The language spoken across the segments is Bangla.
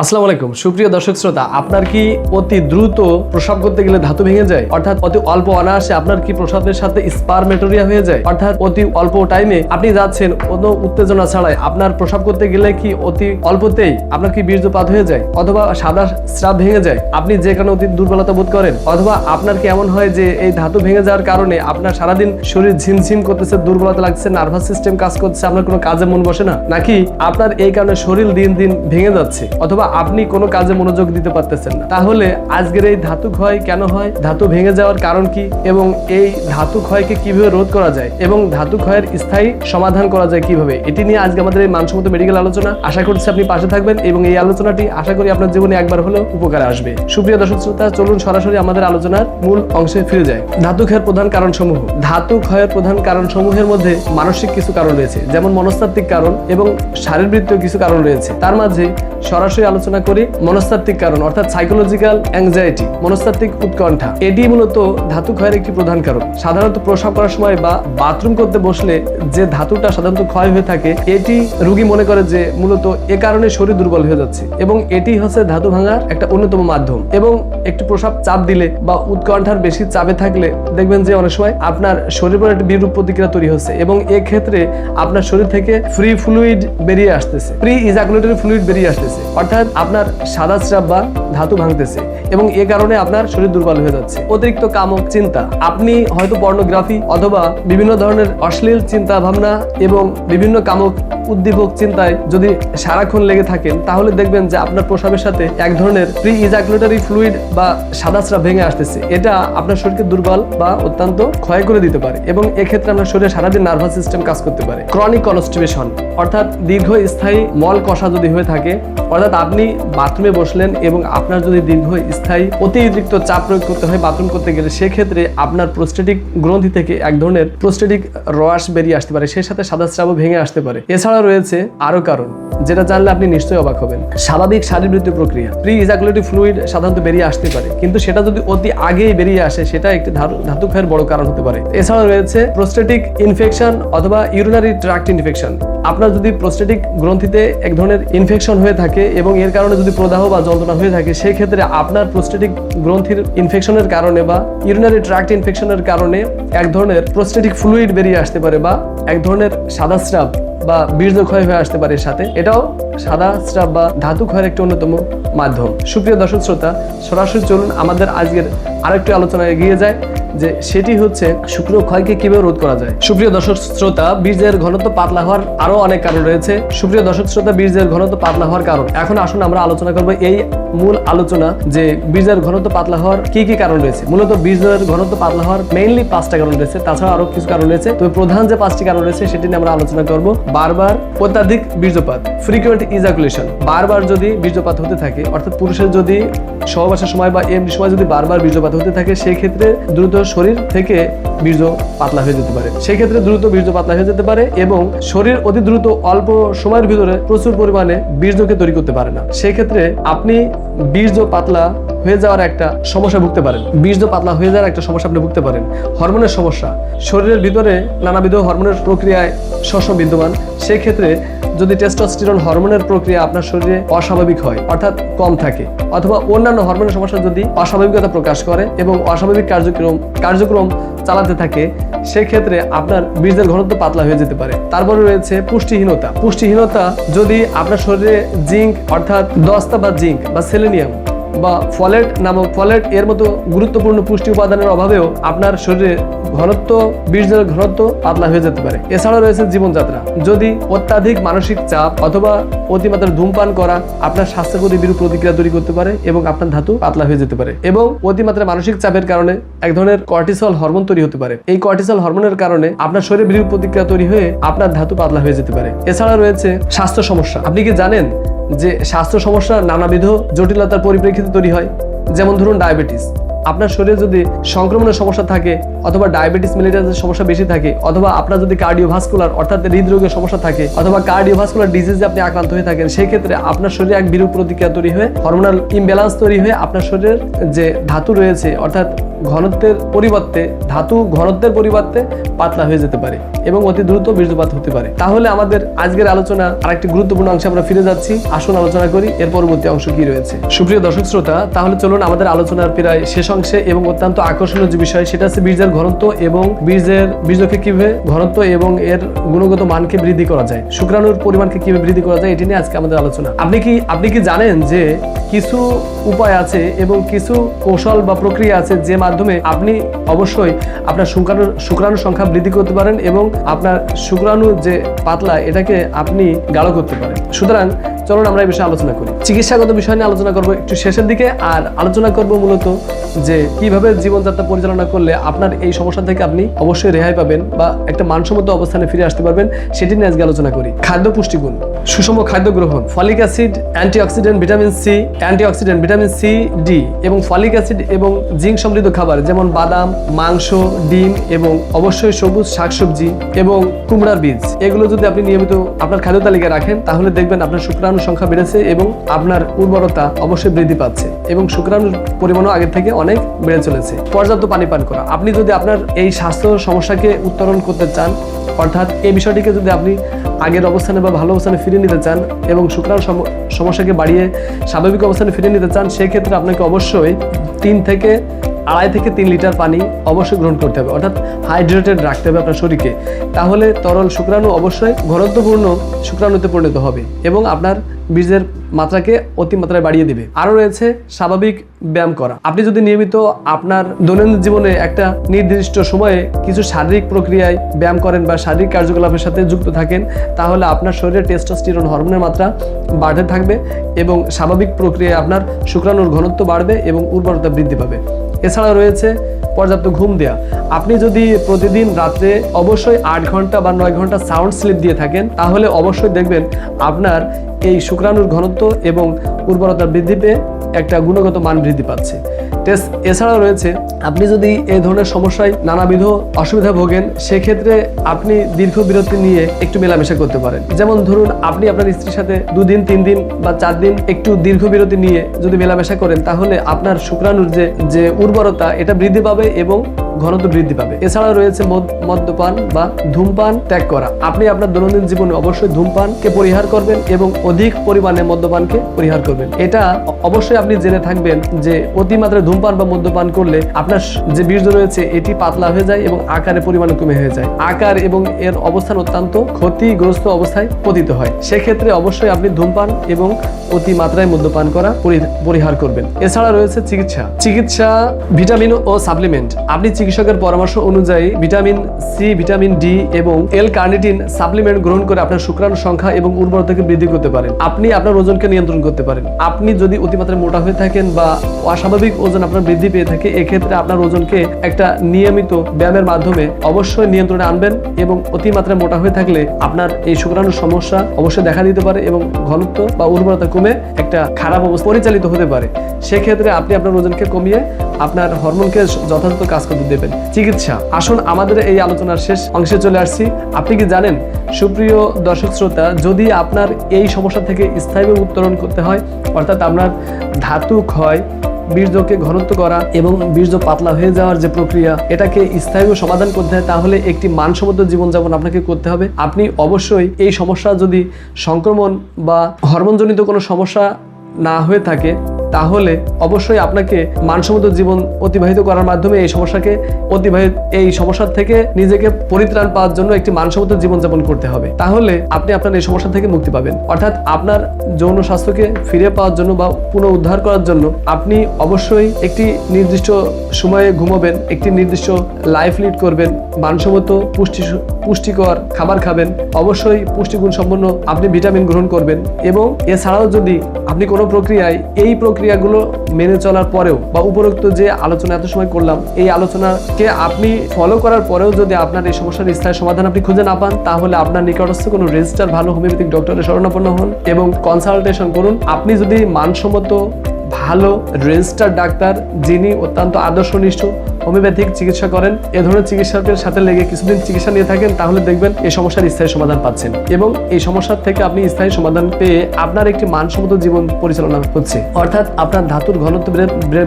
আসসালামু আলাইকুম। সুপ্রিয় দর্শক শ্রোতা, আপনার কি অতি দ্রুত প্রসাব করতে গেলে ধাতু ভেঙে যায়? অর্থাৎ অতি অল্প অনায়াসে আপনার কি প্রসাবের সাথে স্পারমেটোরিয়া হয়ে যায়? অর্থাৎ অতি অল্প টাইমে আপনি যাচ্ছেন, কোনো উত্তেজনা ছাড়াই আপনার প্রসাব করতে গেলে কি অতি অল্পতেই আপনার কি বীর্যপাত হয়ে যায়? অথবা সাদা স্রাব ভেঙে যায়? আপনি যে কোনো অতি দুর্বলতা বোধ করেন। অথবা আপনার কি এমন হয় যে এই ধাতু ভেঙে যাওয়ার কারণে আপনার সারাদিন শরীর ঝিমঝিম করতেছে, দুর্বলতা লাগছে নার্ভাস সিস্টেম কাজ করছে, আপনার কোনো কাজে মন বসে না? নাকি আপনার এই কারণে শরীর দিন দিন ভেঙে যাচ্ছে? অথবা আপনি কোনো কাজে মনোযোগ দিতে পারতেছেন না। তাহলে আজকের এই ধাতু ক্ষয় কেন হয়? ধাতু ভেঙে যাওয়ার কারণ কি? এবং এই ধাতু ক্ষয়কে কীভাবে রোধ করা যায়? এবং ধাতু ক্ষয়ের স্থায়ী সমাধান করা যায় কীভাবে? এটি নিয়ে আজকে আমাদের এই মানসম্মত মেডিকেল আলোচনা। আশা করছি আপনি পাশে থাকবেন এবং এই আলোচনাটি আশা করি আপনার জীবনে একবার হলেও উপকারে আসবে। সুপ্রিয় দর্শক শ্রোতা, চলুন সরাসরি আমাদের আলোচনার মূল অংশে ফিরে যায় ধাতু ক্ষয়ের প্রধান কারণ সমূহ ধাতু ক্ষয়ের প্রধান কারণ সমূহের মধ্যে মানসিক কিছু কারণ রয়েছে, যেমন মনস্তাত্ত্বিক কারণ এবং শারীরবৃত্তীয় কিছু কারণ রয়েছে। তার মাঝে সরাসরি আলোচনা করি মনস্তাত্ত্বিক কারণ, অর্থাৎ সাইকোলজিক্যাল অ্যাংজাইটি মনস্তাত্ত্বিক উৎকণ্ঠা। এটি মূলত ধাতু ক্ষয়ের একটি প্রধান কারণ। সাধারণত প্রসাব করার সময় বা বাথরুম করতে বসলে যে ধাতুটা সাধারণত ক্ষয় হয়ে থাকে, এটি রোগী মনে করে যে মূলত এ কারণে শরীর দুর্বল হয়ে যাচ্ছে এবং এটি হচ্ছে ধাতু ভাঙার একটা অন্যতম মাধ্যম। এবং একটু প্রসাব চাপ দিলে বা উৎকণ্ঠার বেশি চাপে থাকলে দেখবেন যে অনেক সময় আপনার শরীর পর একটা বিরূপ প্রতিক্রিয়া তৈরি হচ্ছে এবং এক্ষেত্রে আপনার শরীর থেকে ফ্রি ফ্লুইড বেরিয়ে আসতেছে। ফ্রি ইজাকুলেটরি ফ্লুইড বেরিয়ে আসতেছে। অর্থাৎ আপনার সাদা স্রাব বা ধাতু ভাঙতেছে এবং এ কারণে আপনার শরীর দুর্বল হয়ে যাচ্ছে। অতিরিক্ত কামক চিন্তা। আপনি হয়তো পর্নোগ্রাফি অথবা বিভিন্ন ধরনের অশ্লীল চিন্তা ভাবনা এবং বিভিন্ন কামক উদ্দীপক চিন্তায় যদি সারাক্ষণ লেগে থাকেন, তাহলে দেখবেন যে আপনার প্রসাবের সাথে এক ধরনের প্রি ইজাকুলেটরি ফ্লুইড বা সাদা স্রাব ভেঙে আসতেছে। এটা আপনার শরীরকে দুর্বল বা অত্যন্ত ক্ষয় করে দিতে পারে এবং এক্ষেত্রে আপনার শরীরে সারাদিন নার্ভাস সিস্টেম কাজ করতে পারে। ক্রনিক কনস্টিপেশন, অর্থাৎ দীর্ঘস্থায়ী মল কষা যদি হয়ে থাকে, অর্থাৎ আপনি বাথরুমে বসলেন এবং আপনার যদি দীর্ঘস্থায়ী অতিরিক্ত চাপ প্রয়োগ করতে হয় বাথরুম করতে গেলে, সেক্ষেত্রে আপনার প্রোস্টেটিক গ্রন্থি থেকে এক ধরনের প্রোস্টেটিক রস বেরিয়ে আসতে পারে। সেই সাথে সাদা স্রাবও ভেঙে আসতে পারে। এছাড়া রয়েছে আরও কারণ, যেটা জানলে আপনি নিশ্চয়ই অবাক হবেন। স্বাভাবিক শারীরবৃত্তীয় প্রক্রিয়া প্রি ইজাকুলেটিভ ফ্লুইড সাধারণত বেরিয়ে আসতে পারে। কিন্তু সেটা যদি অতি আগেই বেরিয়ে আসে, সেটা একটি ধাতু ক্ষয়ের বড় কারণ হতে পারে। এছাড়া রয়েছে প্রোস্টেটিক ইনফেকশন অথবা ইউরিনারি ট্রাক্ট ইনফেকশন আপনার যদি প্রোস্টেটিক গ্রন্থিতে এক ধরনের ইনফেকশন হয়ে থাকে এবং এর কারণে যদি প্রদাহ বা যন্ত্রণা হয়ে থাকে সেই ক্ষেত্রে আপনার প্রোস্টেটিক গ্রন্থির ইনফেকশনের কারণে বা ইউরিনারি ট্র্যাক্ট ইনফেকশনের কারণে এক ধরনের প্রোস্টেটিক ফ্লুইড বেরিয়ে আসতে পারে বা এক ধরনের সাদা স্রাব বা বীর্য ক্ষয় হয়ে আসতে পারে সাথে। এটাও সাদা স্রাব বা ধাতু ক্ষয়ের একটি অন্যতম মাধ্যম। সুপ্রিয় দর্শক শ্রোতা, সরাসরি চলুন আমাদের আজকের আরেকটি আলোচনা এগিয়ে যায় যে সেটি হচ্ছে শুক্র ক্ষয়কে কীভাবে রোধ করা যায়। সুপ্রিয় দর্শক শ্রোতা বীর্যের ঘনত্ব পাতলা হওয়ার আরও অনেক কারণ রয়েছে। সুপ্রিয় দর্শক শ্রোতা বীর্যের ঘনত্ব পাতলা হওয়ার কারণ। এখন আসুন আমরা আলোচনা করব এই মূল আলোচনা যে বীর্যের ঘনত্ব পাতলা হওয়ার কি কি কারণ রয়েছে। মূলত বীর্যের ঘনত্ব পাতলা হওয়ার মেইনলি পাঁচটা কারণ রয়েছে তাছাড়া আরও কিছু কারণ রয়েছে। তবে প্রধান যে পাঁচটি কারণ রয়েছে, সেটি নিয়ে আমরা আলোচনা করব। বারবার অত্যাধিক বীর্যপাত ফ্রিকুয়েন্ট ইজাকুলেশন বারবার যদি বীর্যপাত হতে থাকে, অর্থাৎ পুরুষের যদি সহবাসের সময় বা এমনি সময় যদি বারবার বীর্যপাত হতে থাকে সেই ক্ষেত্রে দ্রুত শরীর থেকে বীর্য পাতলা হয়ে যেতে পারে। সেই ক্ষেত্রে দ্রুত বীর্য পাতলা হয়ে যেতে পারে এবং শরীর অতি দ্রুত অল্প সময়ের ভিতরে প্রচুর পরিমাণে বীর্যকে তৈরি করতে পারে না। সেই ক্ষেত্রে আপনি বীর্য পাতলা হয়ে যাওয়ার একটা সমস্যা ভুগতে পারেন। বীর্য পাতলা হয়ে যাওয়ার একটা সমস্যা আপনি ভুগতে পারেন। হরমোনের সমস্যা। শরীরের ভিতরে নানাবিধ হরমোনের প্রক্রিয়ায় শস্য বিদ্যমান। সেই ক্ষেত্রে যদি টেস্টোস্টেরন হরমোনের প্রক্রিয়া আপনার শরীরে অস্বাভাবিক হয়, অর্থাৎ কম থাকে, অথবা অন্যান্য হরমোনের সমস্যা যদি অস্বাভাবিকতা প্রকাশ করে এবং অস্বাভাবিক কার্যক্রম কার্যক্রম চালাতে থাকে, সেক্ষেত্রে আপনার বীজের ঘনত্ব পাতলা হয়ে যেতে পারে। তারপরে রয়েছে পুষ্টিহীনতা। পুষ্টিহীনতা যদি আপনার শরীরে জিঙ্ক, অর্থাৎ দস্তা বা জিঙ্ক বা সেলেনিয়াম বা ফলেট নামক ফলেট এর মতো গুরুত্বপূর্ণ পুষ্টি উপাদানের অভাবেও আপনার শরীরে ঘনত্ব বীর্যের ঘনত্ব পাতলা হয়ে যেতে পারে। এছাড়াও রয়েছে জীবনযাত্রা। যদি অত্যাধিক মানসিক চাপ অথবা অতিমাত্রা ধূমপান করা আপনার স্বাস্থ্যের প্রতি বিরূপ প্রতিক্রিয়া তৈরি করতে পারে এবং আপনার ধাতু পাতলা হয়ে যেতে পারে এবং অতিমাত্রা মানসিক চাপের কারণে এক ধরনের কর্টিসল হরমোন তৈরি হতে পারে। এই কর্টিসল হরমোনের কারণে আপনার শরীরে বিরূপ প্রতিক্রিয়া তৈরি হয়ে আপনার ধাতু পাতলা হয়ে যেতে পারে। এছাড়া রয়েছে স্বাস্থ্য সমস্যা। আপনি কি জানেন যে স্বাস্থ্য সমস্যা নানাবিধ জটিলতার পরিপ্রেক্ষিতে তৈরি হয়। যেমন ধরুন ডায়াবেটিস। আপনার শরীরে যদি সংক্রমণের সমস্যা থাকে অথবা ডায়াবেটিস মিলিটাসের সমস্যা বেশি থাকে অথবা আপনার যদি কার্ডিওভাস্কুলার অর্থাৎ হৃদরোগের সমস্যা থাকে অথবা কার্ডিওভাস্কুলার ডিজিজে আপনি আক্রান্ত হয়ে থাকেন সেই ক্ষেত্রে আপনার শরীরে এক বিরূপ প্রতিক্রিয়া তৈরি হয়ে হরমোনাল ইমব্যালেন্স তৈরি হয়ে আপনার শরীরের যে ধাতু রয়েছে, অর্থাৎ ঘনত্বের পরিবর্তে, ধাতু ঘনত্বের পরিবর্তে পাতলা হয়ে যেতে পারে এবং অতি দ্রুত বীর্যপাত হতে পারে। তাহলে আমাদের আজকের আলোচনা আরেকটি গুরুত্বপূর্ণ অংশে আমরা ফিরে যাচ্ছি। আসুন আলোচনা করি, এর পরবর্তী অংশ কি রয়েছে? সুপ্রিয় দর্শক শ্রোতা, তাহলে চলুন আমাদের আলোচনার প্রায় শেষ অংশে এবং অত্যন্ত আকর্ষণীয় যে বিষয়, সেটা হচ্ছে বীর্যের ঘনত্ব এবং বীর্যের বীর্যকে কীভাবে ঘনত্ব এবং এর গুণগত মানকে বৃদ্ধি করা যায়। শুক্রাণুর পরিমাণকে কীভাবে বৃদ্ধি করা যায়, এটি নিয়ে আজকে আমাদের আলোচনা। আপনি কি আপনি কি জানেন যে কিছু উপায় আছে এবং কিছু কৌশল বা প্রক্রিয়া আছে যে মাধ্যমে আপনি অবশ্যই আপনার শুক্রাণু শুক্রাণুর সংখ্যা বৃদ্ধি করতে পারেন এবং আপনার শুক্রাণু যে পাতলা, এটাকে আপনি গাঢ় করতে পারেন। সুতরাং চলুন আমরা এই বিষয়ে আলোচনা করি। চিকিৎসাগত বিষয় নিয়ে আলোচনা করব একটু শেষের দিকে আর আলোচনা করব মূলত যে কীভাবে জীবনযাত্রা পরিচালনা করলে আপনার এই সমস্যা থেকে আপনি অবশ্যই রেহাই পাবেন বা একটা মানসম্মত অবস্থানে ফিরে আসতে পারবেন, সেটি নিয়ে আজকে আলোচনা করি। খাদ্য পুষ্টিগুণ। সুষম খাদ্য গ্রহণ, folic acid, antioxidant vitamin C, antioxidant vitamin C, D এবং ফলিক অ্যাসিড এবং জিঙ্ক সমৃদ্ধ খাবার যেমন বাদাম, মাংস, ডিম এবং অবশ্যই সবুজ শাকসবজি এবং কুমড়ার বীজ। এগুলো যদি আপনি নিয়মিত আপনার খাদ্য তালিকায় রাখেন, তাহলে দেখবেন আপনার শুক্রাণুর সংখ্যা বেড়েছে এবং আপনার উর্বরতা অবশ্যই বৃদ্ধি পাচ্ছে এবং শুক্রাণুর পরিমাণও আগের থেকে অনেক বেড়ে চলেছে। পর্যাপ্ত পানি পান করা। আপনি যদি আপনার এই স্বাস্থ্য সমস্যাকে উত্তরণ করতে চান অর্থাৎ এই বিষয়টিকে যদি আপনি আগের অবস্থানে বা ভালো অবস্থানে ফিরিয়ে নিতে চান এবং শুক্রাণু সম- সমস্যাকে বাড়িয়ে স্বাভাবিক অবস্থানে ফিরে নিতে চান, সেক্ষেত্রে আপনাকে অবশ্যই তিন থেকে আড়াই থেকে তিন লিটার পানি অবশ্যই গ্রহণ করতে হবে। অর্থাৎ হাইড্রেটেড রাখতে হবে আপনার শরীরকে। তাহলে তরল শুক্রাণু অবশ্যই ঘনত্বপূর্ণ শুক্রাণুতে পরিণত হবে এবং আপনার বীজের মাত্রাকে অতিমাত্রায় বাড়িয়ে দিবে। আরও রয়েছে স্বাভাবিক ব্যায়াম করা। আপনি যদি নিয়মিত আপনার দৈনন্দিন জীবনে একটা নির্দিষ্ট সময়ে কিছু শারীরিক প্রক্রিয়ায় ব্যায়াম করেন বা শারীরিক কার্যকলাপের সাথে যুক্ত থাকেন, তাহলে আপনার শরীরে টেস্টোস্টিরন হরমোনের মাত্রা বাড়তে থাকবে এবং স্বাভাবিক প্রক্রিয়ায় আপনার শুক্রাণুর ঘনত্ব বাড়বে এবং উর্বরতা বৃদ্ধি পাবে। এছাড়া রয়েছে পর্যাপ্ত ঘুম দেয়া। আপনি যদি প্রতিদিন রাতে অবশ্যই আট ঘণ্টা বা নয় ঘণ্টা সাউন্ড স্লিপ দিয়ে থাকেন, তাহলে অবশ্যই দেখবেন আপনার এই শুক্রাণুর ঘনত্ব এবং উর্বরতা বৃদ্ধি পেয়ে একটা গুণগত মান বৃদ্ধি পাচ্ছে। টেস্ট এছাড়াও রয়েছে, আপনি যদি এই ধরনের সমস্যায় নানাবিধ অসুবিধা ভোগেন, সেক্ষেত্রে আপনি দীর্ঘ বিরতি নিয়ে একটু মেলামেশা করতে পারেন। যেমন ধরুন, আপনি আপনার স্ত্রীর সাথে দুদিন তিন দিন বা চার দিন একটু দীর্ঘ বিরতি নিয়ে যদি মেলামেশা করেন, তাহলে আপনার শুক্রাণুর যে যে উর্বরতা, এটা বৃদ্ধি পাবে এবং ঘনত্ব বৃদ্ধি পাবে। এছাড়াও রয়েছে মদ- মদ্যপান বা ধূমপান ত্যাগ করা। আপনি আপনার দৈনন্দিন জীবনে অবশ্যই ধূমপানকে পরিহার করবেন এবং অধিক পরিমাণে মদ্যপানকে পরিহার করবেন। এটা অবশ্যই আপনি জেনে থাকবেন যে অতিমাত্রায় ধূমপান বা মদ্যপান করলে আপনার যে বীর্য রয়েছে, এটি পাতলা হয়ে যায় এবং আকারে পরিমাণে কমে হয়ে যায়। আকার এবং এর অবস্থান অত্যন্ত ক্ষতিগ্রস্ত অবস্থায় পতিত হয়। সেক্ষেত্রে অবশ্যই আপনি ধূমপান এবং অতি মাত্রায় মদ্যপান করা পরি- পরিহার করবেন। এছাড়া রয়েছে চিকিৎসা। চিকিৎসা, ভিটামিন ও সাপ্লিমেন্ট। আপনি চিকিৎসকের পরামর্শ অনুযায়ী ভিটামিন সি ভিটামিন ডি এবং এল কার্নিটিন সাপ্লিমেন্ট গ্রহণ করে আপনার শুক্রাণু সংখ্যা এবং উর্বরতাকে বৃদ্ধি করতে পারেন আপনি আপনার ওজনকে নিয়ন্ত্রণ করতে পারেন। আপনি যদি অতিমাত্রায় মোটা হয়ে থাকেন বা অস্বাভাবিক ওজন আপনার বৃদ্ধি পেয়ে থাকে, এক্ষেত্রে আপনার ওজনকে একটা নিয়মিত ব্যায়ামের মাধ্যমে অবশ্যই নিয়ন্ত্রণে আনবেন এবং অতিমাত্রায় মোটা হয়ে থাকলে আপনার এই শুক্রাণুর সমস্যা অবশ্যই দেখা দিতে পারে এবং ঘনত্ব বা উর্বরতা কমে একটা খারাপ অবস্থা পরিচালিত হতে পারে। সেক্ষেত্রে আপনি আপনার ওজনকে কমিয়ে আপনার হরমোনকে যথাযথ কাজ করতে দেবেন। চিকিৎসা। আসুন, আমাদের এই আলোচনার শেষ অংশে চলে আসছি। আপনি কি জানেন, সুপ্রিয় দর্শক শ্রোতা, যদি আপনার এই সমস্যা থেকে স্থায়ীভাবে উত্তরণ করতে হয়, অর্থাৎ আপনার ধাতু ক্ষয়, বীর্যকে ঘনত্ব করা এবং বীর্য পাতলা হয়ে যাওয়ার যে প্রক্রিয়া, এটাকে স্থায়ীভাবে সমাধান করতে হয়, তাহলে একটি মানসম্মত জীবনযাপন আপনাকে করতে হবে। আপনি অবশ্যই এই সমস্যা যদি সংক্রমণ বা হরমোনজনিত কোনো সমস্যা না হয়ে থাকে তাহলে অবশ্যই আপনাকে মানসম্মত জীবন অতিবাহিত করার মাধ্যমে এই সমস্যাকে অতিবাহিত, এই সমস্যার থেকে নিজেকে পরিত্রাণ পাওয়ার জন্য একটি মানসম্মত জীবনযাপন করতে হবে। তাহলে আপনি আপনার এই সমস্যা থেকে মুক্তি পাবেন। অর্থাৎ আপনার যৌন স্বাস্থ্যকে ফিরে পাওয়ার জন্য বা পুনঃ উদ্ধার করার জন্য আপনি অবশ্যই একটি নির্দিষ্ট সময়ে ঘুমাবেন, একটি নির্দিষ্ট লাইফ লিড করবেন, মানসম্মত পুষ্টি পুষ্টিকর খাবার খাবেন, অবশ্যই পুষ্টিগুণ সম্পন্ন আপনি ভিটামিন গ্রহণ করবেন এবং এছাড়াও যদি আপনি কোনো প্রক্রিয়ায় এই প্রক্রিয়াগুলো মেনে চলার পরেও বা উপরোক্ত যে আলোচনা এত সময় করলাম, এই আলোচনাকে আপনি ফলো করার পরেও যদি আপনার এই সমস্যার স্থায়ী সমাধান আপনি খুঁজে না পান, তাহলে আপনার নিকটস্থ কোনো রেজিস্টার ভালো হোমিওপ্যাথিক ডক্টরের শরণাপন্ন হন এবং কনসালটেশন করুন। আপনি যদি মানসম্মত ভালো রেজিস্টার ডাক্তার যিনি অত্যন্ত আদর্শনিষ্ঠ, হোমিওপ্যাথিক চিকিৎসা করেন, এ ধরনের চিকিৎসকের সাথে লেগে কিছুদিন চিকিৎসা নিয়ে থাকেন, তাহলে দেখবেন এই সমস্যার স্থায়ী সমাধান পাচ্ছেন এবং এই সমস্যার থেকে আপনি স্থায়ী সমাধান পেয়ে আপনার একটি মানসম্মত জীবন পরিচালনা হচ্ছে অর্থাৎ আপনার ধাতুর ঘনত্ব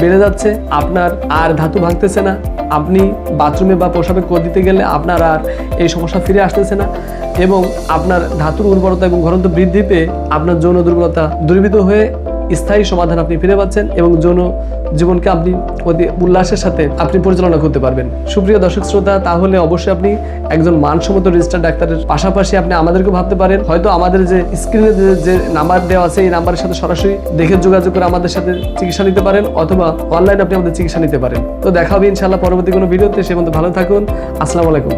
বেড়ে- যাচ্ছে, আপনার আর ধাতু ভাঙতেছে না, আপনি বাথরুমে বা পোশাকে কোদ দিতে গেলে আপনার আর এই সমস্যা ফিরে আসতেছে না এবং আপনার ধাতুর উর্বরতা এবং ঘনত্ব বৃদ্ধি পেয়ে আপনার যৌন দুর্বলতা দূরীভূত হয়ে স্থায়ী সমাধান আপনি ফিরে পাচ্ছেন এবং যৌন জীবনকে আপনি অতি উল্লাসের সাথে আপনি পরিচালনা করতে পারবেন। সুপ্রিয় দর্শক শ্রোতা, তাহলে অবশ্যই আপনি একজন মানসম্মত রেজিস্টার ডাক্তারের পাশাপাশি আপনি আমাদেরকে ভাবতে পারেন। হয়তো আমাদের যে স্ক্রিনে যে নাম্বার দেওয়া আছে, এই নাম্বারের সাথে সরাসরি দেখে যোগাযোগ করে আমাদের সাথে চিকিৎসা নিতে পারেন অথবা অনলাইনে আপনি আমাদের চিকিৎসা নিতে পারেন। তো দেখা হবে ইনশাল্লাহ পরবর্তী কোনো ভিডিওতে, সে মধ্যে ভালো থাকুন। আসসালামু আলাইকুম।